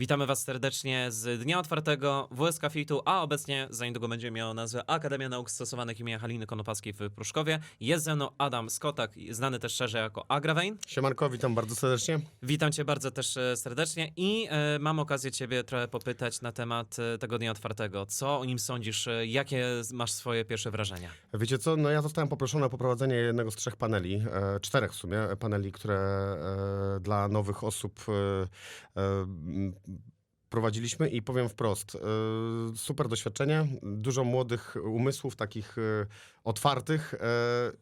Witamy Was serdecznie z Dnia Otwartego WSK Fitu, a obecnie za niedługo będzie miało nazwę Akademia Nauk Stosowanych im. Haliny Konopackiej w Pruszkowie. Jest ze mną Adam Skotak, znany też szerzej jako Agravein. Siemanko, witam bardzo serdecznie. Witam Cię bardzo też e, serdecznie i e, mam okazję Ciebie trochę popytać na temat e, tego Dnia Otwartego. Co o nim sądzisz? E, Jakie masz swoje pierwsze wrażenia? Wiecie co, no ja zostałem poproszony o poprowadzenie jednego z trzech paneli, e, czterech w sumie, paneli, które e, dla nowych osób e, e, prowadziliśmy i powiem wprost, e, super doświadczenie, dużo młodych umysłów, takich e, otwartych e,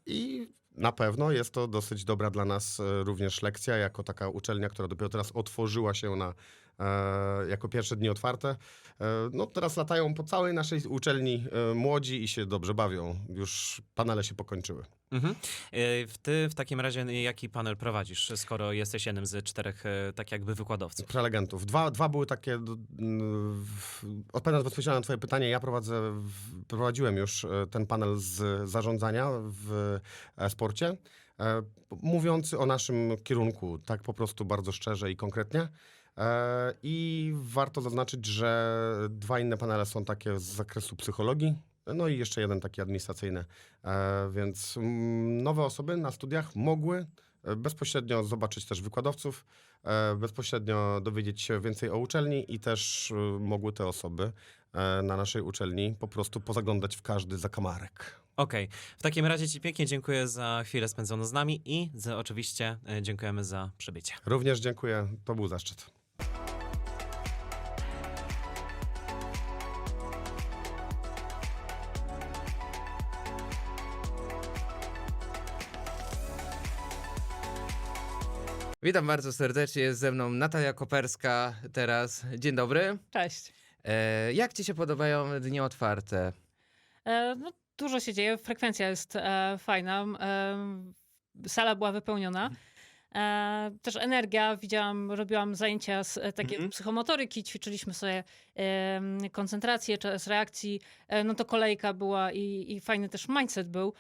i na pewno jest to dosyć dobra dla nas również lekcja, jako taka uczelnia, która dopiero teraz otworzyła się na, jako pierwsze dni otwarte. E, No teraz latają po całej naszej uczelni e, młodzi i się dobrze bawią. Już panele się pokończyły. Mhm. E, w- Ty w takim razie jaki panel prowadzisz, skoro jesteś jednym z czterech e, tak jakby wykładowców? Prelegentów. Dwa, dwa były takie, odpowiadając bezpośrednio na twoje pytanie, ja prowadzę, prowadziłem już e, ten panel z zarządzania w e, sporcie, e, mówiący o naszym kierunku, tak po prostu bardzo szczerze i konkretnie. E, I warto zaznaczyć, że dwa inne panele są takie z zakresu psychologii, no i jeszcze jeden taki administracyjny. E, Więc mm, nowe osoby na studiach mogły e, bezpośrednio zobaczyć też wykładowców, bezpośrednio dowiedzieć się więcej o uczelni i też mogły te osoby na naszej uczelni po prostu pozaglądać w każdy zakamarek. Okej, w takim razie Ci pięknie dziękuję za chwilę spędzoną z nami i za, oczywiście dziękujemy za przybycie. Również dziękuję, to był zaszczyt. Witam bardzo serdecznie, jest ze mną Natalia Koperska teraz. Dzień dobry. Cześć. E, jak ci się podobają dni otwarte? E, no, dużo się dzieje, frekwencja jest e, fajna. E, sala była wypełniona. E, też energia, widziałam, robiłam zajęcia z e, takie Mhm. psychomotoryki, ćwiczyliśmy sobie e, koncentrację, czas reakcji. E, no to kolejka była i, i fajny też mindset był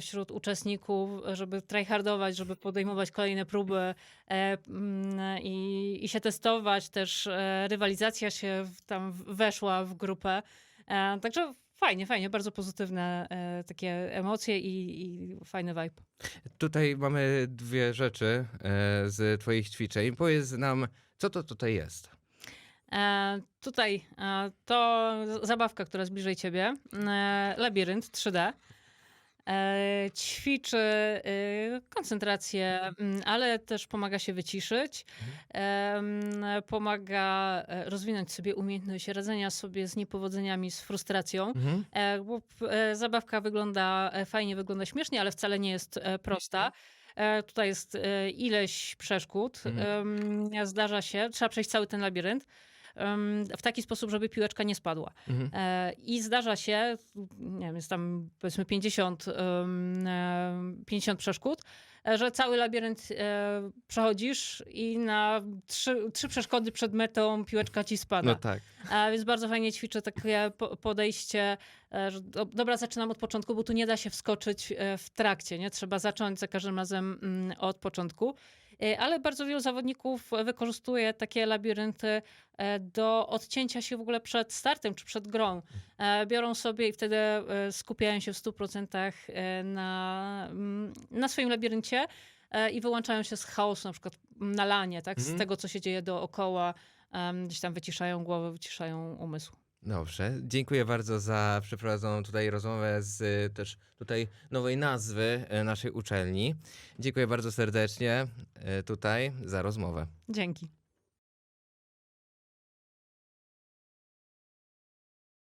wśród uczestników, żeby tryhardować, żeby podejmować kolejne próby e, mm, i, i się testować. Też e, rywalizacja się w, tam weszła w grupę. E, także fajnie, fajnie, bardzo pozytywne e, takie emocje i, i fajny vibe. Tutaj mamy dwie rzeczy e, z twoich ćwiczeń. Powiedz nam, co to tutaj jest? E, tutaj e, to zabawka, która jest bliżej ciebie. E, labirynt 3D. E, ćwiczy e, koncentrację, mm, ale też pomaga się wyciszyć. Mm, pomaga e, rozwinąć sobie umiejętność radzenia sobie z niepowodzeniami, z frustracją. Mhm. E, bo, zabawka wygląda fajnie, wygląda śmiesznie, ale wcale nie jest prosta. Tutaj jest ileś przeszkód. Em, Zdarza się, trzeba przejść cały ten labirynt w taki sposób, żeby piłeczka nie spadła. Mhm. E, I zdarza się, nie wiem, jest tam powiedzmy 50, em, e, 50 przeszkód, e, że cały labirynt przechodzisz i na trzy, trzy przeszkody przed metą piłeczka ci spada. No tak. Więc bardzo fajnie ćwiczę takie po- podejście, że do, dobra, zaczynam od początku, bo tu nie da się wskoczyć w trakcie, nie? Trzeba zacząć za każdym razem mm, od początku. E, Ale bardzo wielu zawodników wykorzystuje takie labirynty e, do odcięcia się w ogóle przed startem czy przed grą. E, Biorą sobie i wtedy skupiają się w 100% e, na, mm, na swoim labiryncie i wyłączają się z chaosu, na przykład na lanie, tak? Mhm. z tego, co się dzieje dookoła. Gdzieś tam wyciszają głowę, wyciszają umysł. Dobrze, dziękuję bardzo za przeprowadzoną tutaj rozmowę z y, też tutaj nowej nazwy e, naszej uczelni. Dziękuję bardzo serdecznie e, tutaj za rozmowę. Dzięki.